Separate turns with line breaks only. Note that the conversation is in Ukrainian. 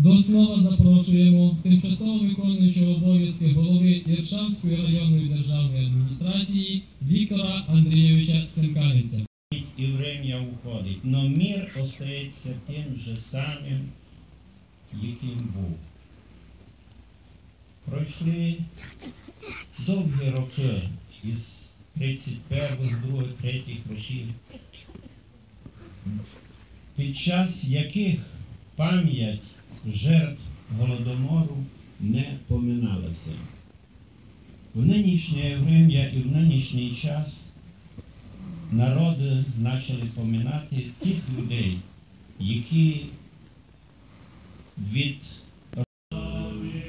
До слова запрошуємо тимчасово виконуючого обов'язки голови Іршавської районної державної адміністрації Віктора Андрійовича Цинкалінця.
и время уходить, но мир остається тим же самим, яким був. Пройшли довгі роки із 31, 2, 3 років, під час яких пам'ять жертв Голодомору не поминалася. В нинішнє время і в нинішній час народи почали поминати тих людей, які від
Господи,